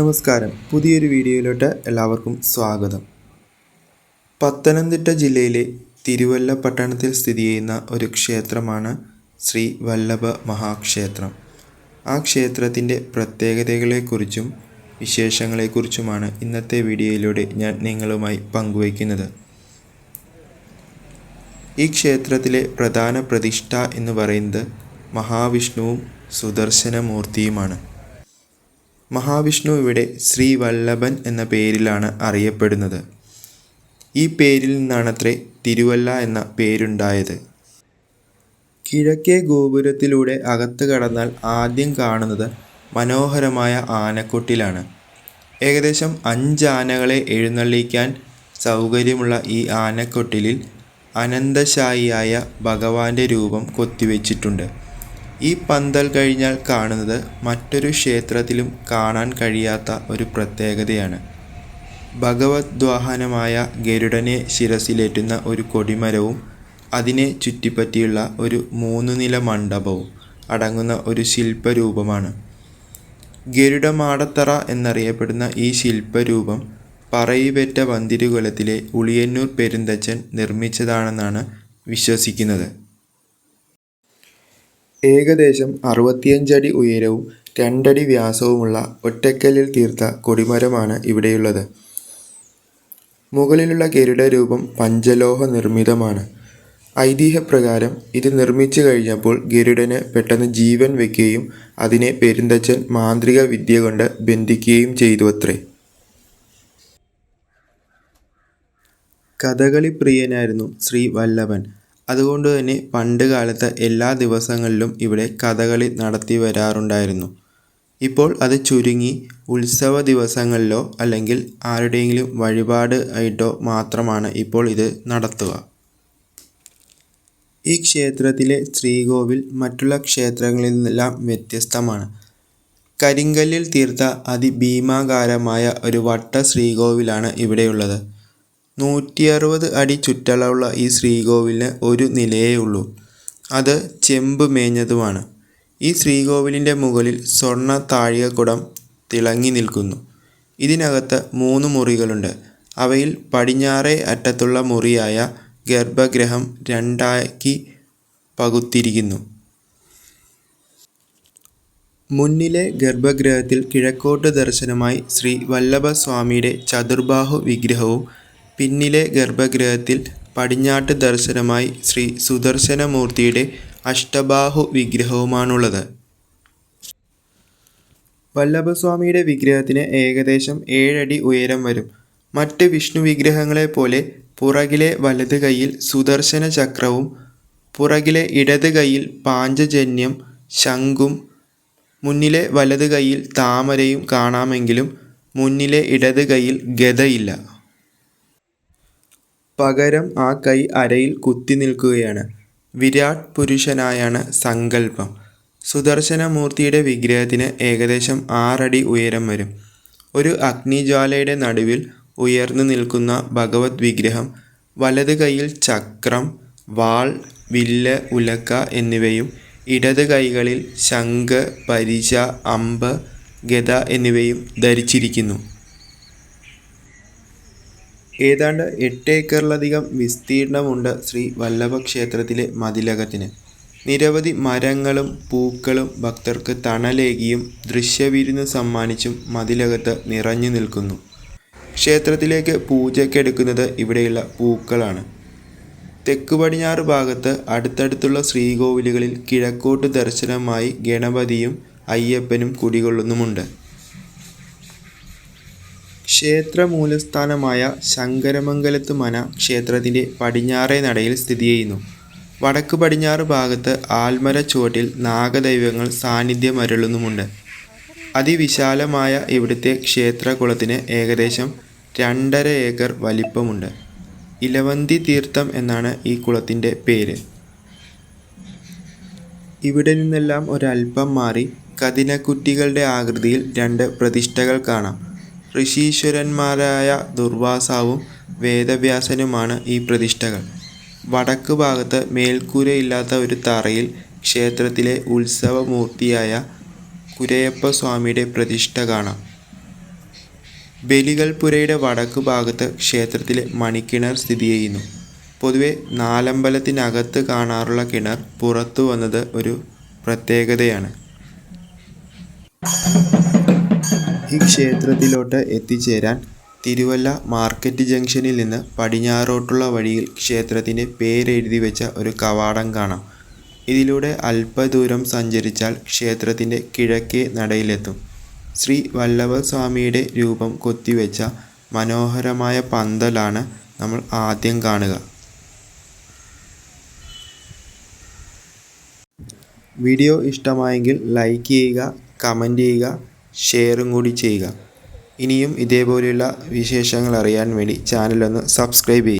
നമസ്കാരം. പുതിയൊരു വീഡിയോയിലോട്ട് എല്ലാവർക്കും സ്വാഗതം. പത്തനംതിട്ട ജില്ലയിലെ തിരുവല്ല പട്ടണത്തിൽ സ്ഥിതി ചെയ്യുന്ന ഒരു ക്ഷേത്രമാണ് ശ്രീ വല്ലഭ മഹാക്ഷേത്രം. ആ ക്ഷേത്രത്തിന്റെ പ്രത്യേകതകളെക്കുറിച്ചും വിശേഷങ്ങളെക്കുറിച്ചുമാണ് ഇന്നത്തെ വീഡിയോയിലൂടെ ഞാൻ നിങ്ങളുമായി പങ്കുവയ്ക്കുന്നത്. ഈ ക്ഷേത്രത്തിലെ പ്രധാന പ്രതിഷ്ഠ എന്ന് പറയുന്നത് മഹാവിഷ്ണുവും സുദർശനമൂർത്തിയുമാണ്. മഹാവിഷ്ണു ഇവിടെ ശ്രീ വല്ലഭൻ എന്ന പേരിലാണ് അറിയപ്പെടുന്നത്. ഈ പേരിൽ നിന്നാണത്രേ തിരുവല്ല എന്ന പേരുണ്ടായത്. കിഴക്കേ ഗോപുരത്തിലൂടെ അകത്ത് കടന്നാൽ ആദ്യം കാണുന്നത് മനോഹരമായ ആനക്കൊട്ടിലാണ്. ഏകദേശം അഞ്ച് ആനകളെ എഴുന്നള്ളിക്കാൻ സൗകര്യമുള്ള ഈ ആനക്കൊട്ടിലിൽ അനന്തശായിയായ ഭഗവാന്റെ രൂപം കൊത്തിവെച്ചിട്ടുണ്ട്. ഈ പന്തൽ കഴിഞ്ഞാൽ കാണുന്നത് മറ്റൊരു ക്ഷേത്രത്തിലും കാണാൻ കഴിയാത്ത ഒരു പ്രത്യേകതയാണ്. ഭഗവദ്വാഹനമായ ഗരുഡനെ ശിരസിലേറ്റുന്ന ഒരു കൊടിമരവും അതിനെ ചുറ്റിപ്പറ്റിയുള്ള ഒരു മൂന്നു നില മണ്ഡപവും അടങ്ങുന്ന ഒരു ശില്പരൂപമാണ്. ഗരുഡമാടത്തറ എന്നറിയപ്പെടുന്ന ഈ ശില്പരൂപം പറയിപെറ്റ വന്തിരുകുലത്തിലെ ഉളിയന്നൂർ പെരുന്തച്ചൻ നിർമ്മിച്ചതാണെന്നാണ് വിശ്വസിക്കുന്നത്. ഏകദേശം അറുപത്തിയഞ്ചടി ഉയരവും രണ്ടടി വ്യാസവുമുള്ള ഒറ്റക്കല്ലിൽ തീർത്ത കൊടിമരമാണ് ഇവിടെയുള്ളത്. മുകളിലുള്ള ഗരുഡരൂപം പഞ്ചലോഹ നിർമ്മിതമാണ് ഐതിഹ്യപ്രകാരം ഇത് നിർമ്മിച്ചു കഴിഞ്ഞപ്പോൾ ഗരുഡന് പെട്ടെന്ന് ജീവൻ വെക്കുകയും അതിനെ പെരുന്തച്ചൻ മാന്ത്രിക വിദ്യ കൊണ്ട് ബന്ധിക്കുകയും ചെയ്തു അത്രേ കഥകളി പ്രിയനായിരുന്നു ശ്രീ വല്ലഭൻ. അതുകൊണ്ട് തന്നെ പണ്ട് കാലത്ത് എല്ലാ ദിവസങ്ങളിലും ഇവിടെ കഥകളി നടത്തി വരാറുണ്ടായിരുന്നു. ഇപ്പോൾ അത് ചുരുങ്ങി ഉത്സവ ദിവസങ്ങളിലോ അല്ലെങ്കിൽ ആരുടെയെങ്കിലും വഴിപാട് ആയിട്ടോ മാത്രമാണ് ഇപ്പോൾ ഇത് നടത്തുക. ഈ ക്ഷേത്രത്തിലെ ശ്രീകോവിൽ മറ്റുള്ള ക്ഷേത്രങ്ങളിൽ നിന്നെല്ലാം വ്യത്യസ്തമാണ്. കരിങ്കല്ലിൽ തീർത്ത അതിഭീമാകാരമായ ഒരു വട്ട ശ്രീകോവിലാണ് ഇവിടെയുള്ളത്. നൂറ്റി അറുപത് അടി ചുറ്റളവുള്ള ഈ ശ്രീകോവിലിന് ഒരു നിലയേ ഉള്ളൂ. അത് ചെമ്പ് മേഞ്ഞതുമാണ്. ഈ ശ്രീകോവിലിന്റെ മുകളിൽ സ്വർണ താഴികക്കുടം തിളങ്ങി നിൽക്കുന്നു. ഇതിനകത്ത് മൂന്ന് മുറികളുണ്ട്. അവയിൽ പടിഞ്ഞാറേ അറ്റത്തുള്ള മുറിയായ ഗർഭഗ്രഹം രണ്ടാക്കി പകുത്തിരിക്കുന്നു. മുന്നിലെ ഗർഭഗ്രഹത്തിൽ കിഴക്കോട്ട് ദർശനമായി ശ്രീ വല്ലഭസ്വാമിയുടെ ചതുർബാഹു വിഗ്രഹവും പിന്നിലെ ഗർഭഗൃഹത്തിൽ പടിഞ്ഞാട്ട് ദർശനമായി ശ്രീ സുദർശനമൂർത്തിയുടെ അഷ്ടബാഹു വിഗ്രഹവുമാണുള്ളത്. വല്ലഭസ്വാമിയുടെ വിഗ്രഹത്തിന് ഏകദേശം ഏഴടി ഉയരം വരും. മറ്റ് വിഷ്ണു വിഗ്രഹങ്ങളെ പോലെ പുറകിലെ വലത് കൈയിൽ സുദർശന ചക്രവും പുറകിലെ ഇടത് കൈയിൽ പാഞ്ചജന്യം ശംഖും മുന്നിലെ വലത് കൈയിൽ താമരയും കാണാമെങ്കിലും മുന്നിലെ ഇടത് കൈയിൽ ഗദയില്ല. പകരം ആ കൈ അരയിൽ കുത്തി നിൽക്കുകയാണ്. വിരാട് പുരുഷനായാണ് സങ്കല്പം സുദർശനമൂർത്തിയുടെ വിഗ്രഹത്തിന് ഏകദേശം ആറടി ഉയരം വരും. ഒരു അഗ്നിജ്വാലയുടെ നടുവിൽ ഉയർന്നു നിൽക്കുന്ന ഭഗവത് വിഗ്രഹം വലത് കൈയിൽ ചക്രം വാൾ വില്ല് ഉലക്ക എന്നിവയും ഇടത് കൈകളിൽ ശംഖ് പരിച അമ്പ് ഗത എന്നിവയും ധരിച്ചിരിക്കുന്നു. ഏതാണ്ട് എട്ട് ഏക്കറിലധികം വിസ്തീർണമുണ്ട് ശ്രീ വല്ലഭ ക്ഷേത്രത്തിലെ മതിലകത്തിന്. നിരവധി മരങ്ങളും പൂക്കളും ഭക്തർക്ക് തണലേകിയും ദൃശ്യവിരുന്ന് സമ്മാനിച്ചും മതിലകത്ത് നിറഞ്ഞു നിൽക്കുന്നു. ക്ഷേത്രത്തിലേക്ക് പൂജയ്ക്കെടുക്കുന്നത് ഇവിടെയുള്ള പൂക്കളാണ്. തെക്കു പടിഞ്ഞാറ് ഭാഗത്ത് അടുത്തടുത്തുള്ള ശ്രീകോവിലുകളിൽ കിഴക്കോട്ട് ദർശനമായി ഗണപതിയും അയ്യപ്പനും കുടികൊള്ളുന്നുമുണ്ട്. ക്ഷേത്രമൂലസ്ഥാനമായ ശങ്കരമംഗലത്ത് മന ക്ഷേത്രത്തിന്റെ പടിഞ്ഞാറേ നടയിൽ സ്ഥിതി ചെയ്യുന്നു. വടക്ക് പടിഞ്ഞാറ് ഭാഗത്ത് ആൽമര ചുവട്ടിൽ നാഗദൈവങ്ങൾ സാന്നിധ്യമരുളുന്നുമുണ്ട്. അതിവിശാലമായ ഇവിടുത്തെ ക്ഷേത്രകുളത്തിന് ഏകദേശം രണ്ടര ഏക്കർ വലിപ്പമുണ്ട്. ഇലവന്തി തീർത്ഥം എന്നാണ് ഈ കുളത്തിന്റെ പേര്. ഇവിടെ നിന്നെല്ലാം ഒരല്പം മാറി കതിനക്കുറ്റികളുടെ ആകൃതിയിൽ രണ്ട് പ്രതിഷ്ഠകൾ കാണാം. ഋഷീശ്വരന്മാരായ ദുർവാസാവും വേദവ്യാസനുമാണ് ഈ പ്രതിഷ്ഠകൾ. വടക്ക് ഭാഗത്ത് മേൽക്കൂരയില്ലാത്ത ഒരു തറയിൽ ക്ഷേത്രത്തിലെ ഉത്സവമൂർത്തിയായ കുരയപ്പ സ്വാമിയുടെ പ്രതിഷ്ഠ കാണാം. ബലികൾപുരയുടെ വടക്ക് ഭാഗത്ത് ക്ഷേത്രത്തിലെ മണിക്കിണർ സ്ഥിതി ചെയ്യുന്നു. പൊതുവെ നാലമ്പലത്തിനകത്ത് കാണാറുള്ള കിണർ പുറത്തു വന്നത് ഒരു പ്രത്യേകതയാണ്. ഈ ക്ഷേത്രത്തിലോട്ട് എത്തിച്ചേരാൻ തിരുവല്ല മാർക്കറ്റ് ജംഗ്ഷനിൽ നിന്ന് പടിഞ്ഞാറോട്ടുള്ള വഴിയിൽ ക്ഷേത്രത്തിന്റെ പേരെഴുതി വെച്ച ഒരു കവാടം കാണാം. ഇതിലൂടെ അല്പദൂരം സഞ്ചരിച്ചാൽ ക്ഷേത്രത്തിന്റെ കിഴക്കേ നടയിലെത്തും. ശ്രീ വല്ലഭസ്വാമിയുടെ രൂപം കൊത്തിവെച്ച മനോഹരമായ പന്തലാണ് നമ്മൾ ആദ്യം കാണുക. വീഡിയോ ഇഷ്ടമായെങ്കിൽ ലൈക്ക് ചെയ്യുക കമന്റ് ചെയ്യുക ഷെയറും കൂടി ചെയ്യുക. ഇനിയും ഇതേപോലെയുള്ള വിശേഷങ്ങൾ അറിയാൻ വേണ്ടി ചാനലൊന്ന് സബ്സ്ക്രൈബ് ചെയ്യുക